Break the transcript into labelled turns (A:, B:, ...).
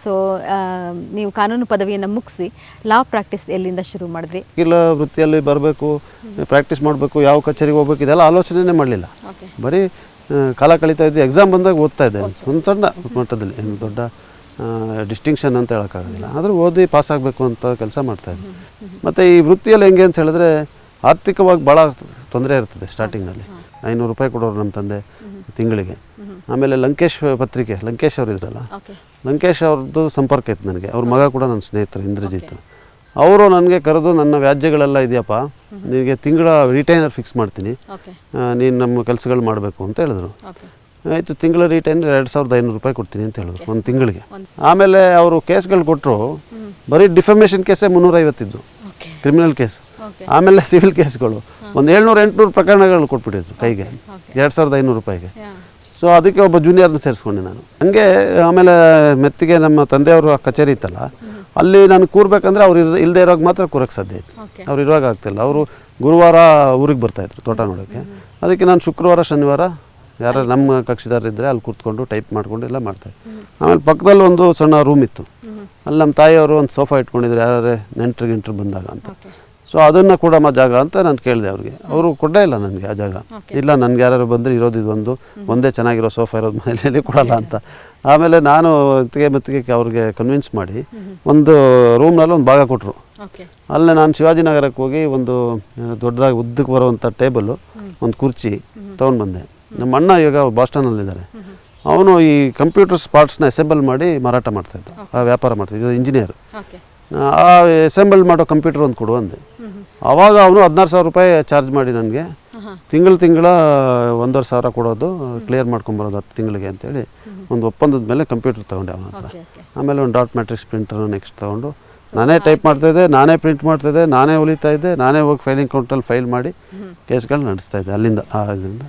A: So ನೀವು ಕಾನೂನು ಪದವಿಯನ್ನು ಮುಗಿಸಿ ಲಾ ಪ್ರಾಕ್ಟೀಸ್ ಎಲ್ಲಿಂದ ಶುರು ಮಾಡಿದ್ರಿ?
B: ವಕೀಲ ವೃತ್ತಿಯಲ್ಲಿ ಬರಬೇಕು ಪ್ರಾಕ್ಟೀಸ್ ಮಾಡಬೇಕು ಯಾವ ಕಚೇರಿಗೆ ಹೋಗ್ಬೇಕು ಇದೆಲ್ಲ ಆಲೋಚನೆನೇ ಮಾಡಲಿಲ್ಲ. ಬರೀ ಕಾಲ ಕಳೀತಾ ಇದ್ದು ಎಕ್ಸಾಮ್ ಬಂದಾಗ ಓದ್ತಾ ಇದ್ದೆ ಒಂದು ಸಣ್ಣ ಮಟ್ಟದಲ್ಲಿ ಏನು ದೊಡ್ಡ ಡಿಸ್ಟಿಂಕ್ಷನ್ ಅಂತ ಹೇಳೋಕ್ಕಾಗೋದಿಲ್ಲ. ಆದರೂ ಓದಿ ಪಾಸ್ ಆಗಬೇಕು ಅಂತ ಕೆಲಸ ಮಾಡ್ತಾಯಿದ್ದೆ ಮತ್ತು ಈ ವೃತ್ತಿಯಲ್ಲಿ ಹೆಂಗೆ ಅಂತ ಹೇಳಿದ್ರೆ ಆರ್ಥಿಕವಾಗಿ ಭಾಳ ತೊಂದರೆ ಇರ್ತದೆ ಸ್ಟಾರ್ಟಿಂಗ್ನಲ್ಲಿ ಐನೂರು ರೂಪಾಯಿ ಕೊಡೋರು ನಮ್ಮ ತಂದೆ ತಿಂಗಳಿಗೆ. ಆಮೇಲೆ ಲಂಕೇಶ್ ಪತ್ರಿಕೆ ಲಂಕೇಶ್ ಅವರು ಇದ್ರಲ್ಲ? ಲಂಕೇಶ್ ಅವ್ರದ್ದು ಸಂಪರ್ಕ ಇತ್ತು ನನಗೆ. ಅವ್ರ ಮಗ ಕೂಡ ನನ್ನ ಸ್ನೇಹಿತರು ಇಂದ್ರಜಿತ್. ಅವರು ನನಗೆ ಕರೆದು ನನ್ನ ವ್ಯಾಜ್ಯಗಳೆಲ್ಲ ಇದೆಯಪ್ಪ ನಿನಗೆ ತಿಂಗಳ ರಿಟೈನರ್ ಫಿಕ್ಸ್ ಮಾಡ್ತೀನಿ. ನೀನು ನಮ್ಮ ಕೆಲಸಗಳು ಮಾಡಬೇಕು ಅಂತ ಹೇಳಿದ್ರು. ಆಯಿತು ತಿಂಗಳ ರಿಟೈನರ್ ಎರಡು ಸಾವಿರದ ಐನೂರು ರೂಪಾಯಿ ಕೊಡ್ತೀನಿ ಅಂತ ಹೇಳಿದ್ರು ಒಂದು ತಿಂಗಳಿಗೆ. ಆಮೇಲೆ ಅವರು ಕೇಸ್ಗಳು ಕೊಟ್ಟರು ಬರೀ ಡಿಫಮೇಷನ್ ಕೇಸೇ ಮುನ್ನೂರೈವತ್ತಿದ್ದು. ಕ್ರಿಮಿನಲ್ ಕೇಸ್ ಆಮೇಲೆ ಸಿವಿಲ್ ಕೇಸ್ಗಳು ಒಂದು ಏಳ್ನೂರು ಎಂಟುನೂರು ಪ್ರಕರಣಗಳು ಕೊಟ್ಬಿಟ್ಟಿದ್ರು ಕೈಗೆ. ಎರಡು ಸಾವಿರದ ಐನೂರು ರೂಪಾಯಿಗೆ. ಸೊ ಅದಕ್ಕೆ ಒಬ್ಬ ಜೂನಿಯರ್ನ ಸೇರಿಸ್ಕೊಂಡೆ ನಾನು. ಹಂಗೆ ಆಮೇಲೆ ಮೆತ್ತಿಗೆ ನಮ್ಮ ತಂದೆಯವರು ಕಚೇರಿ ಇತ್ತಲ್ಲ ಅಲ್ಲಿ ನಾನು ಕೂರ್ಬೇಕಂದ್ರೆ ಅವ್ರು ಇರ್- ಇಲ್ಲದೆ ಇರೋವಾಗ ಮಾತ್ರ ಕೂರಕ್ಕೆ ಸಾಧ್ಯ ಇತ್ತು. ಅವ್ರು ಇರುವಾಗ ಆಗ್ತಿಲ್ಲ. ಅವರು ಗುರುವಾರ ಊರಿಗೆ ಬರ್ತಾಯಿದ್ರು ತೋಟ ನೋಡೋಕ್ಕೆ. ಅದಕ್ಕೆ ನಾನು ಶುಕ್ರವಾರ ಶನಿವಾರ ಯಾರು ನಮ್ಮ ಕಕ್ಷಿದಾರ ಇದ್ದರೆ ಅಲ್ಲಿ ಕೂತ್ಕೊಂಡು ಟೈಪ್ ಮಾಡಿಕೊಂಡು ಎಲ್ಲ ಮಾಡ್ತಾಯಿದ್ದೆ ಆಮೇಲೆ ಪಕ್ಕದಲ್ಲಿ ಒಂದು ಸಣ್ಣ ರೂಮ್ ಇತ್ತು. ಅಲ್ಲಿ ನಮ್ಮ ತಾಯಿಯವರು ಒಂದು ಸೋಫಾ ಇಟ್ಕೊಂಡಿದ್ರು ಯಾರೇ ನೆಂಟ್ರು ಗಿಂಟ್ರು ಬಂದಾಗ ಅಂತ. ಸೊ ಅದನ್ನು ಕೊಡಮ್ಮ ಜಾಗ ಅಂತ ನಾನು ಕೇಳಿದೆ ಅವ್ರಿಗೆ. ಅವರು ಕೊಡೇ ಇಲ್ಲ ನನಗೆ ಆ ಜಾಗ. ಇಲ್ಲ ನನಗೆ ಯಾರು ಬಂದರೆ ಇರೋದು ಒಂದು. ಒಂದೇ ಚೆನ್ನಾಗಿರೋ ಸೋಫಾ ಇರೋದು ಮನೆಯಲ್ಲಿ ಕೊಡಲ್ಲ ಅಂತ. ಆಮೇಲೆ ನಾನು ಮತ್ತಿಗೆ ಮತ್ತಿಗೆ ಅವ್ರಿಗೆ ಕನ್ವಿನ್ಸ್ ಮಾಡಿ ಒಂದು ರೂಮ್ನಲ್ಲಿ ಒಂದು ಭಾಗ ಕೊಟ್ಟರು ಅಲ್ಲೇ ನಾನು ಶಿವಾಜಿನಗರಕ್ಕೆ ಹೋಗಿ ಒಂದು ದೊಡ್ಡದಾಗಿ ಉದ್ದಕ್ಕೆ ಬರುವಂಥ ಟೇಬಲು ಒಂದು ಕುರ್ಚಿ ತೊಗೊಂಡು ಬಂದೆ. ನಮ್ಮ ಅಣ್ಣ ಇವಾಗ ಬಾಸ್ಟನಲ್ಲಿದ್ದಾರೆ ಅವನು ಈ ಕಂಪ್ಯೂಟರ್ ಪಾರ್ಟ್ಸ್ನ ಅಸೆಂಬಲ್ ಮಾಡಿ ಮಾರಾಟ ಮಾಡ್ತಾಯಿದ್ದ ಆ ವ್ಯಾಪಾರ ಮಾಡ್ತಾಯಿದ್ದ ಇಂಜಿನಿಯರ್ ಆ ಅಸೆಂಬಲ್ ಮಾಡೋ ಕಂಪ್ಯೂಟರ್ ಒಂದು ಕೊಡು ಅಂದೆ. ಆವಾಗ ಅವನು ಹದಿನಾರು ಸಾವಿರ ರೂಪಾಯಿ ಚಾರ್ಜ್ ಮಾಡಿ ನನಗೆ. ತಿಂಗಳು ತಿಂಗಳ ಒಂದೂವರೆ ಸಾವಿರ ಕೊಡೋದು ಕ್ಲಿಯರ್ ಮಾಡ್ಕೊಂಬರೋದು ಹತ್ತು ತಿಂಗಳಿಗೆ ಅಂತೇಳಿ ಒಂದು ಒಪ್ಪಂದದ ಮೇಲೆ ಕಂಪ್ಯೂಟರ್ ತೊಗೊಂಡೆ ಅವನ ಹತ್ರ. ಆಮೇಲೆ ಒಂದು ಡಾಟ್ ಮ್ಯಾಟ್ರಿಕ್ಸ್ ಪ್ರಿಂಟರ್ನ ನೆಕ್ಸ್ಟ್ ತೊಗೊಂಡು ನಾನೇ ಟೈಪ್ ಮಾಡ್ತಾಯಿದ್ದೆ ನಾನೇ ಪ್ರಿಂಟ್ ಮಾಡ್ತಾಯಿದ್ದೆ ನಾನೇ ಹೊಲಿತಾ ಇದ್ದೆ ನಾನೇ ಹೋಗಿ ಫೈಲಿಂಗ್ ಕೌಂಟಲ್ಲಿ ಫೈಲ್ ಮಾಡಿ ಕೇಸ್ಗಳು ನಡೆಸ್ತಾ ಇದ್ದೆ ಅಲ್ಲಿಂದ ಆ ಇದರಿಂದ.